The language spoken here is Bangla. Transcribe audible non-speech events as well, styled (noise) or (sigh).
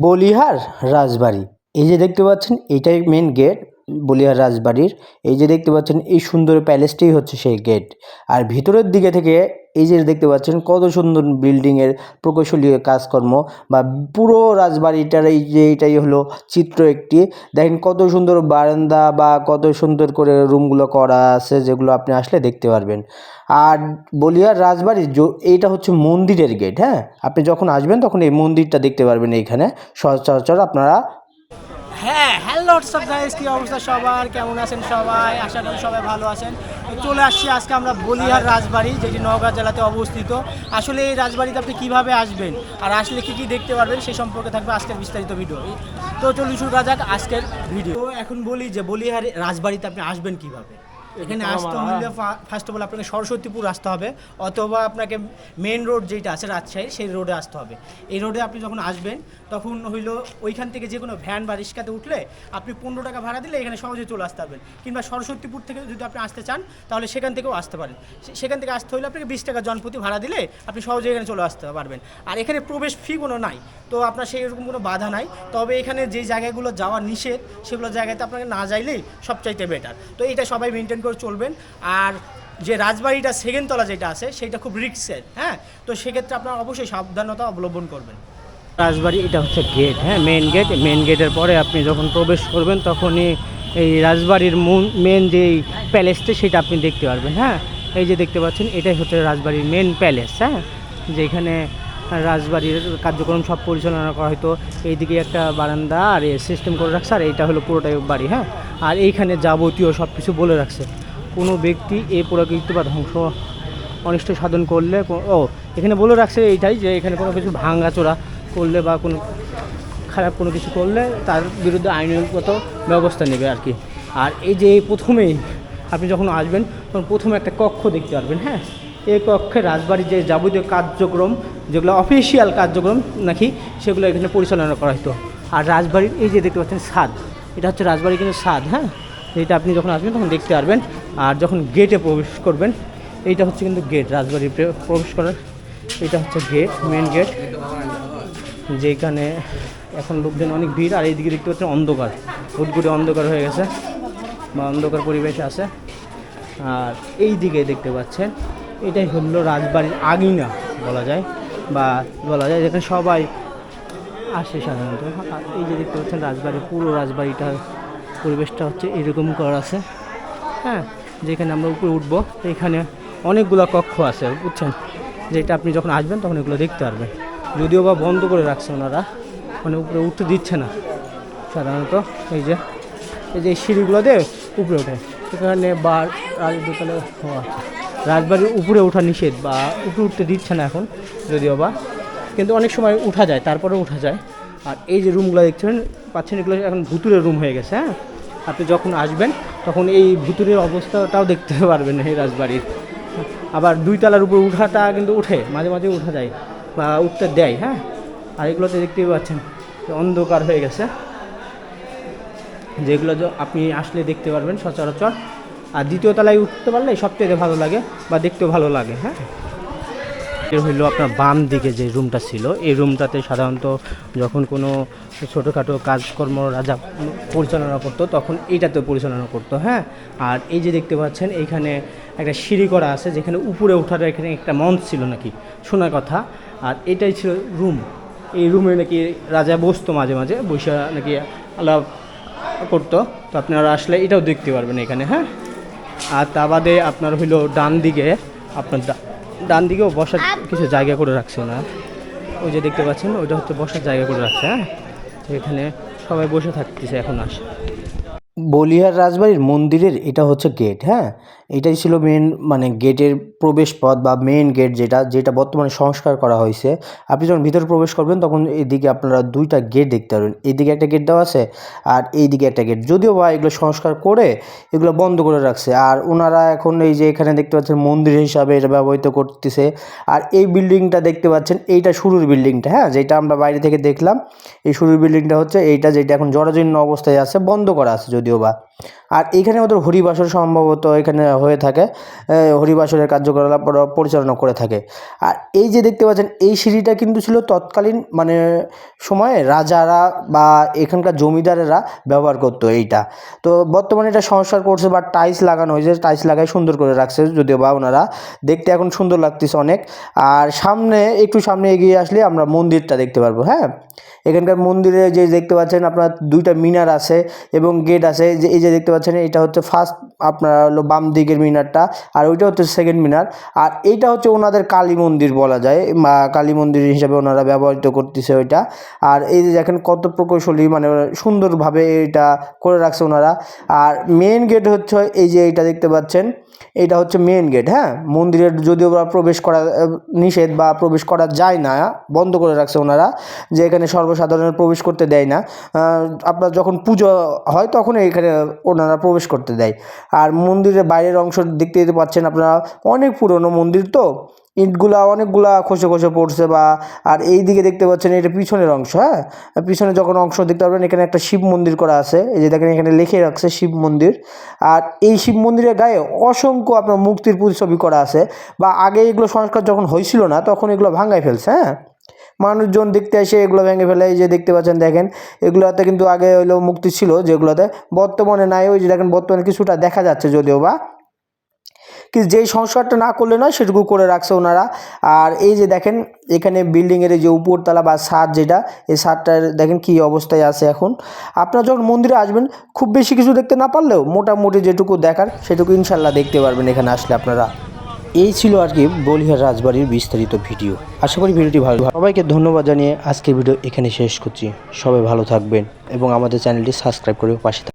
বলিহার রাজবাড়ি। এই যে দেখতে পাচ্ছেন, এটাই মেন গেট বলিহার রাজবাড়ির। এই যে দেখতে পাচ্ছেন, এই সুন্দর প্যালেসটাই হচ্ছে সেই গেট আর ভিতরের দিকে থেকে এই যে দেখতে পাচ্ছেন, কত সুন্দর বিল্ডিংয়ের প্রকৌশলী কাজকর্ম বা পুরো রাজবাড়িটার এই যে এটাই হলো চিত্র একটি। দেখেন কত সুন্দর বারান্দা বা কত সুন্দর করে রুমগুলো করা আছে যেগুলো আপনি আসলে দেখতে পারবেন। আর বলিয়ার রাজবাড়ির এইটা হচ্ছে মন্দিরের গেট হ্যাঁ? আপনি যখন আসবেন তখন এই মন্দিরটা দেখতে পারবেন এইখানে। সচরাচর আপনারা হ্যাঁ হ্যালো সব গাইস কি অবস্থা সবার? কেমন আছেন সবাই? আশা করি সবাই ভালো আছেন। চলে আসছি আজকে আমরা বলিহার রাজবাড়ি, যেটি নওগাঁ জেলাতে অবস্থিত। আসলে এই রাজবাড়িতে আপনি কীভাবে আসবেন আর আসলে কী কী দেখতে পারবেন সেই সম্পর্কে থাকবে আজকের বিস্তারিত ভিডিও। তো চলুন শুরু করা যাক আজকের ভিডিও। তো এখন বলি যে বলিহার রাজবাড়িতে আপনি আসবেন কীভাবে? এখানে আসতে হলে ফার্স্ট অফ অল আপনাকে সরস্বতীপুর আসতে হবে অথবা আপনাকে মেন রোড যেটা আছে রাজশাহী সেই রোডে আসতে হবে। এই রোডে আপনি যখন আসবেন তখন হইল ওইখান থেকে যে কোনো ভ্যান বা রিক্সাতে উঠলে আপনি পনেরো টাকা ভাড়া দিলে এখানে সহজে চলে আসতে পারবেন। কিংবা সরস্বতীপুর থেকে যদি আপনি আসতে চান তাহলে সেখান থেকেও আসতে পারেন। সেখান থেকে আসতে হলে আপনাকে বিশ টাকা জনপ্রতি ভাড়া দিলে আপনি সহজে এখানে চলে আসতে পারবেন। আর এখানে প্রবেশ ফি কোনো নাই তো আপনার সেই রকম কোনো বাধা নাই। তবে এখানে যে জায়গাগুলো যাওয়া নিষেধ সেগুলো জায়গাতে আপনাকে না যাইলেই সবচাইতে বেটার তো এটা সবাই মেনটেন করে চলবেন। আর যে রাজবাড়িটা সেকেন্ড তলা যেটা আছে, সেটা খুব রিক্সের হ্যাঁ? তো সেক্ষেত্রে আপনারা অবশ্যই সাবধানতা অবলম্বন করবেন। রাজবাড়ি, এটা হচ্ছে গেট হ্যাঁ মেন গেট মেন গেটের পরে আপনি যখন প্রবেশ করবেন, তখনই এই রাজবাড়ির মেন যে প্যালেসটা সেটা আপনি দেখতে পারবেন হ্যাঁ? এই যে দেখতে পাচ্ছেন, এটাই হচ্ছে রাজবাড়ির মেন প্যালেস হ্যাঁ? যেখানে রাজবাড়ির কার্যক্রম সব পরিচালনা করা হয়তো এইদিকে একটা বারান্দা আর এ সিস্টেম করে রাখছে, আর এইটা হলো পুরোটাই বাড়ি হ্যাঁ? আর এইখানে যাবতীয় সব কিছু বলে রাখছে। কোনো ব্যক্তি এই পুরাকৃতি বা ধ্বংস অনিষ্ট সাধন করলে ও, এখানে বলে রাখছে এইটাই যে এখানে কোনো কিছু ভাঙাচোরা করলে বা কোনো খারাপ কোনো কিছু করলে তার বিরুদ্ধে আইনগত ব্যবস্থা নেবে আর কি। আর এই যে প্রথমেই আপনি যখন আসবেন, তখন প্রথমে একটা কক্ষ দেখতে পারবেন হ্যাঁ? এই কক্ষে রাজবাড়ির যে যাবতীয় কার্যক্রম, যেগুলো অফিসিয়াল কার্যক্রম নাকি, সেগুলো এখানে পরিচালনা করা হতো আর রাজবাড়ির এই যে দেখতে পাচ্ছেন স্বাদ, এটা হচ্ছে রাজবাড়ির কিন্তু স্বাদ হ্যাঁ? এটা আপনি যখন আসবেন তখন দেখতে পারবেন। আর যখন গেটে প্রবেশ করবেন, এইটা হচ্ছে কিন্তু গেট রাজবাড়ির প্রবেশ করার, এটা হচ্ছে গেট মেন গেট যেখানে এখন লোকজন অনেক ভিড়, আর এইদিকে দেখতে পাচ্ছেন অন্ধকার উটগুটে অন্ধকার হয়ে গেছে, বা অন্ধকার পরিবেশে আছে। আর এই দিকে দেখতে পাচ্ছেন এটাই হলো রাজবাড়ির আগিনা বলা যায়, বা বলা যায় যেখানে সবাই আসে সাধারণত। এই যে দেখতে পাচ্ছেন রাজবাড়ি, পুরো রাজবাড়িটার পরিবেশটা হচ্ছে এরকম করা আছে। হ্যাঁ যেখানে আমরা উপরে উঠবো, এখানে অনেকগুলো কক্ষ আছে, বুঝছেন? যেটা আপনি যখন আসবেন তখন এগুলো দেখতে পারবেন। যদিও বা বন্ধ করে রাখছে ওনারা মানে উপরে উঠতে দিচ্ছে না সাধারণত। এই যে এই যে সিঁড়িগুলো দিয়ে উপরে ওঠে। এখানে বা রাজদোকানে ও আচ্ছা। রাজবাড়ির উপরে ওঠা নিষেধ বা উপরে উঠতে দিচ্ছে না এখন, যদিও বা। কিন্তু অনেক সময় উঠা যায় তারপরে উঠা যায়। আর এই যে রুমগুলো দেখছেন, পাচ্ছেন এগুলো এখন ভুতুরের রুম হয়ে গেছে হ্যাঁ? আপনি যখন আসবেন, তখন এই ভুতুরের অবস্থাটাও দেখতে (laughs) পারবেন এই রাজবাড়ির। আবার দুই তলার উপর উঠাটা কিন্তু উঠে মাঝে মাঝে উঠা যায় বা উঠতে দেয় হ্যাঁ? আর এগুলোতে দেখতেই পাচ্ছেন অন্ধকার হয়ে গেছে। যেগুলো আপনি আসলে দেখতে পারবেন সচরাচর। আর দ্বিতীয় তলায় উঠতে পারলে সবথেকে ভালো লাগে বা দেখতেও ভালো লাগে হ্যাঁ? এর হইল আপনার বাম দিকে যে রুমটা ছিল, এই রুমটাতে সাধারণত যখন কোনো ছোটোখাটো কাজকর্ম রাজা পরিচালনা করতো, তখন এইটাতে পরিচালনা করতো হ্যাঁ? আর এই যে দেখতে পাচ্ছেন, এইখানে একটা সিঁড়ি করা আছে, যেখানে উপরে ওঠার এখানে একটা মঞ্চ ছিল নাকি, শোনার কথা। আর এটাই ছিল রুম। এই রুমে নাকি রাজা বসতো মাঝে মাঝে বৈশা নাকি আলাপ করতো। তো আপনারা আসলে এটাও দেখতে পারবেন এখানে হ্যাঁ? আর তা বাদে আপনার হইল ডান দিকে আপনার ডান দিকেও বসার কিছু জায়গা করে রাখছে না। ওই যে দেখতে পাচ্ছেন ওইটা হচ্ছে বসার জায়গা করে রাখছে হ্যাঁ? এখানে সবাই বসে থাকতেছে এখন আসে বলিহার রাজবাড়ির মন্দিরের এটা হচ্ছে গেট হ্যাঁ? এটাই ছিল মেন মানে গেটের প্রবেশ পথ বা মেন গেট যেটা যেটা বর্তমানে সংস্কার করা হয়েছে। আপনি যখন ভিতরে প্রবেশ করবেন, তখন এদিকে আপনারা দুইটা গেট দেখতে পারবেন। এদিকে একটা গেট দেওয়া আছে আর এইদিকে একটা গেট যদিও বা এগুলো সংস্কার করে এগুলো বন্ধ করে রাখছে, আর ওনারা এখন এই যে এখানে দেখতে পাচ্ছেন মন্দির হিসাবে এটা ব্যবহৃত করতেছে। আর এই বিল্ডিংটা দেখতে পাচ্ছেন, এইটা শুরুর বিল্ডিংটা হ্যাঁ? যেটা আমরা বাইরে থেকে দেখলাম, এই শুরুর বিল্ডিংটা হচ্ছে এইটা যেটা এখন জরাজীর্ণ অবস্থায় আছে, বন্ধ করা আছে যদিও বা আর এইখানে ওদের হরিবাসর সম্ভবত এখানে হয়ে থাকে হরিবাসরের কার্যকলাপ পরিচালনা করে থাকে। আর এই যে দেখতে পাচ্ছেন, এই সিঁড়িটা কিন্তু ছিল তৎকালীন মানে সময়ে রাজারা বা এখানকার জমিদারেরা ব্যবহার করতো এইটা। তো বর্তমানে এটা সংস্কার করছে বা টাইলস লাগানো হয়েছে, টাইলস লাগাই সুন্দর করে রাখছে যদিও বা ওনারা। দেখতে এখন সুন্দর লাগতেছে অনেক। আর সামনে, একটু সামনে এগিয়ে আসলে আমরা মন্দিরটা দেখতে পারব হ্যাঁ? এখানকার মন্দিরে যে দেখতে পাচ্ছেন, আপনার দুইটা মিনার আছে এবং গেট আছে। যে এই যে দেখতে পাচ্ছেন এটা হচ্ছে ফার্স্ট আপনার হলো বাম দিকের মিনারটা, আর ওইটা হচ্ছে সেকেন্ড মিনার। আর এইটা হচ্ছে ওনাদের কালী মন্দির বলা যায় বা কালী মন্দির হিসাবে ওনারা ব্যবহৃত করতেছে ওইটা। আর এই যে দেখেন কত প্রকৌশলী মানে সুন্দরভাবে এটা করে রাখছে ওনারা। আর মেন গেট হচ্ছে এই যে এটা দেখতে পাচ্ছেন, এটা হচ্ছে মেন গেট হ্যাঁ? মন্দিরের যদিও প্রবেশ করা নিষেধ বা প্রবেশ করা যায় না, বন্ধ করে রাখছে ওনারা, যে এখানে সর্বসাধারণের প্রবেশ করতে দেয় না। আপনার যখন পুজো হয় তখন এখানে ওনারা প্রবেশ করতে দেয়। আর মন্দিরের বাইরের অংশ দেখতে যেতে পাচ্ছেন আপনারা, অনেক পুরনো মন্দির তো। ইটগুলা অনেকগুলা খসে খসে পড়ছে বা, আর এই দিকে দেখতে পাচ্ছেন এটা পিছনের অংশ হ্যাঁ? পিছনে যখন অংশ দেখতে পারবেন, এখানে একটা শিব মন্দির করা আছে। এই যে দেখেন, এখানে লিখে রাখছে শিব মন্দির। আর এই শিব মন্দিরের গায়ে অসংখ্য আপনার মুক্তির প্রতিছবি করা আছে। বা আগে এগুলো সংস্কার যখন হয়েছিল না, তখন এগুলো ভাঙায় ফেলছে হ্যাঁ? মানুষজন দেখতে এসে এগুলো ভেঙে ফেলে। এই যে দেখতে পাচ্ছেন, দেখেন, এগুলোতে কিন্তু আগে হইল মুক্তি ছিল যেগুলোতে। বর্তমানে নাই, ওই যে দেখেন, বর্তমানে কিছুটা দেখা যাচ্ছে যদিও বা। কি যেই সংস্কারটা না করলে নয়, সেটুকু করে রাখছে ওনারা। আর এই যে দেখেন, এখানে বিল্ডিংয়ের যে উপরতলা বা ছাদ যেটা, এই ছাদটার দেখেন কী অবস্থায় আছে এখন। আপনারা যখন মন্দিরে আসবেন, খুব বেশি কিছু দেখতে না পারলেও মোটামুটি যেটুকু দেখার, সেটুকু ইনশাল্লাহ দেখতে পারবেন এখানে আসলে আপনারা। এই ছিল আর কি বলিহার রাজবাড়ির বিস্তারিত ভিডিও। আশা করি ভিডিওটি ভালো সবাইকে ধন্যবাদ জানিয়ে আজকের ভিডিও এখানে শেষ করছি। সবাই ভালো থাকবেন এবং আমাদের চ্যানেলটি সাবস্ক্রাইব করে পাশে